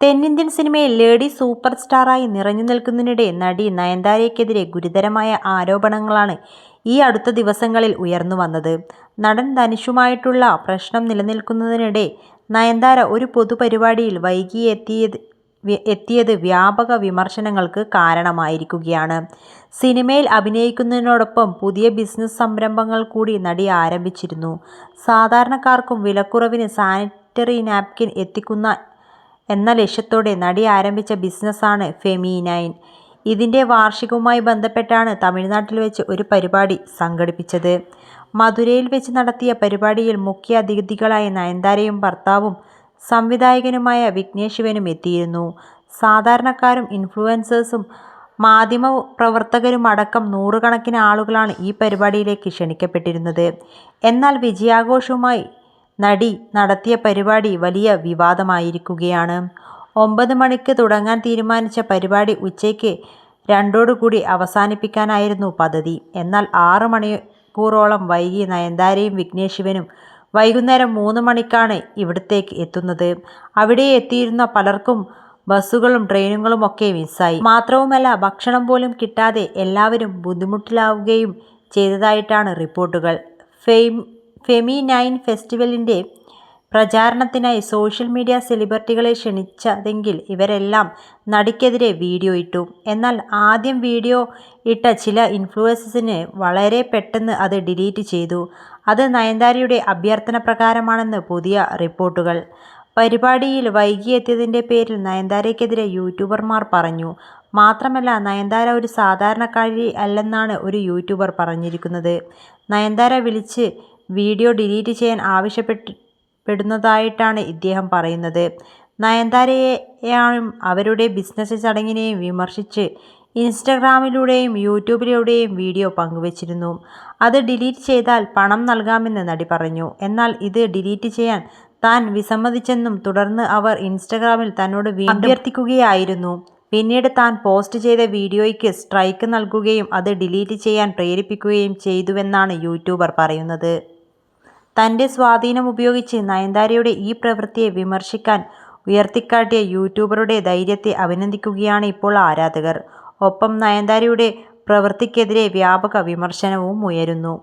തെന്നിന്ത്യൻ സിനിമയിൽ lady super സ്റ്റാറായി നിറഞ്ഞു നിൽക്കുന്നതിനിടെ നടി നയൻതാരയ്ക്കെതിരെ ഗുരുതരമായ ആരോപണങ്ങളാണ് ഈ അടുത്ത ദിവസങ്ങളിൽ ഉയർന്നു വന്നത്. നടൻ ധനുഷുമായിട്ടുള്ള പ്രശ്നം നിലനിൽക്കുന്നതിനിടെ നയൻതാര ഒരു പൊതുപരിപാടിയിൽ വൈകി എത്തിയത് എത്തിയത് വ്യാപക വിമർശനങ്ങൾക്ക് കാരണമായിരിക്കുകയാണ്. സിനിമയിൽ അഭിനയിക്കുന്നതിനോടൊപ്പം പുതിയ ബിസിനസ് സംരംഭങ്ങൾ കൂടി നടി ആരംഭിച്ചിരുന്നു. സാധാരണക്കാർക്കും വിലക്കുറവിന് സാനിറ്ററി നാപ്കിൻ എത്തിക്കുക എന്ന ലക്ഷ്യത്തോടെ നടി ആരംഭിച്ച ബിസിനസ്സാണ് ഫെമീനൈൻ ഇതിന്റെ വാർഷികവുമായി ബന്ധപ്പെട്ടാണ് തമിഴ്നാട്ടിൽ വെച്ച് ഒരു പരിപാടി സംഘടിപ്പിച്ചത്. മധുരയിൽ വെച്ച് നടത്തിയ പരിപാടിയിൽ മുഖ്യ അതിഥികളായ നയൻതാരയും ഭർത്താവും സംവിധായകനുമായ വിഘ്നേഷ് ശിവനും എത്തിയിരുന്നു. സാധാരണക്കാരും ഇൻഫ്ലുവൻസേഴ്സും മാധ്യമ പ്രവർത്തകരും അടക്കം നൂറുകണക്കിന് ആളുകളാണ് ഈ പരിപാടിയിലേക്ക് ക്ഷണിക്കപ്പെട്ടിരുന്നത്. എന്നാൽ വിജയാഘോഷവുമായി നടി നടത്തിയ പരിപാടി വലിയ വിവാദമായിരിക്കുകയാണ്. ഒമ്പത് മണിക്ക് തുടങ്ങാൻ തീരുമാനിച്ച പരിപാടി ഉച്ചയ്ക്ക് രണ്ടോടുകൂടി അവസാനിപ്പിക്കാനായിരുന്നു പദ്ധതി. എന്നാൽ ആറ് മണിക്കൂറോളം വൈകി നയൻതാരയും വിഘ്നേഷ് ശിവനും വൈകുന്നേരം മൂന്ന് മണിക്കാണ് ഇവിടത്തേക്ക് എത്തുന്നത്. അവിടെ എത്തിയിരുന്ന പലർക്കും ബസ്സുകളും ട്രെയിനുകളും ഒക്കെ മിസ്സായി. മാത്രവുമല്ല ഭക്ഷണം പോലും കിട്ടാതെ എല്ലാവരും ബുദ്ധിമുട്ടിലാവുകയും ചെയ്തതായിട്ടാണ് റിപ്പോർട്ടുകൾ. ഫെമി നൈൻ ഫെസ്റ്റിവലിന്റെ പ്രചാരണത്തിനായി സോഷ്യൽ മീഡിയ സെലിബ്രിറ്റികളെ ക്ഷണിച്ചതെങ്കിൽ ഇവരെല്ലാം നടിക്കെതിരെ വീഡിയോ ഇട്ടു. എന്നാൽ ആദ്യം വീഡിയോ ഇട്ട ചില ഇൻഫ്ലുവൻസിന് വളരെ പെട്ടെന്ന് അത് ഡിലീറ്റ് ചെയ്തു. അത് നയൻതാരയുടെ അഭ്യർത്ഥന പ്രകാരമാണെന്ന് പുതിയ റിപ്പോർട്ടുകൾ. പരിപാടിയിൽ വൈകിയെത്തിയതിന്റെ പേരിൽ നയൻതാരയ്ക്കെതിരെ യൂട്യൂബർമാർ പറഞ്ഞു. മാത്രമല്ല നയൻതാര ഒരു സാധാരണക്കാരി അല്ലെന്നാണ് ഒരു യൂട്യൂബർ പറഞ്ഞിരിക്കുന്നത്. നയൻതാര വിളിച്ച് വീഡിയോ ഡിലീറ്റ് ചെയ്യാൻ ആവശ്യപ്പെടുന്നതായിട്ടാണ് ഇദ്ദേഹം പറയുന്നത്. നയൻതാരയെയും അവരുടെ ബിസിനസ് ചടങ്ങിനെയും വിമർശിച്ച് ഇൻസ്റ്റഗ്രാമിലൂടെയും യൂട്യൂബിലൂടെയും വീഡിയോ പങ്കുവച്ചിരുന്നു. അത് ഡിലീറ്റ് ചെയ്താൽ പണം നൽകാമെന്ന് നടി പറഞ്ഞു. എന്നാൽ ഇത് ഡിലീറ്റ് ചെയ്യാൻ താൻ വിസമ്മതിച്ചെന്നും തുടർന്ന് അവർ ഇൻസ്റ്റഗ്രാമിൽ തന്നോട് അഭ്യർത്ഥിക്കുകയായിരുന്നു. പിന്നീട് താൻ പോസ്റ്റ് ചെയ്ത വീഡിയോയ്ക്ക് സ്ട്രൈക്ക് നൽകുകയും അത് ഡിലീറ്റ് ചെയ്യാൻ പ്രേരിപ്പിക്കുകയും ചെയ്തുവെന്നാണ് യൂട്യൂബർ പറയുന്നത്. തന്റെ സ്വാധീനം ഉപയോഗിച്ച് നയൻതാരയുടെ ഈ പ്രവൃത്തിയെ വിമർശിക്കാൻ ഉയർത്തിക്കാട്ടിയ യൂട്യൂബറുടെ ധൈര്യത്തെ അഭിനന്ദിക്കുകയാണ് ഇപ്പോൾ ആരാധകർ. ഒപ്പം നയൻതാരയുടെ പ്രവൃത്തിക്കെതിരെ വ്യാപക വിമർശനവുമുയരുന്നു.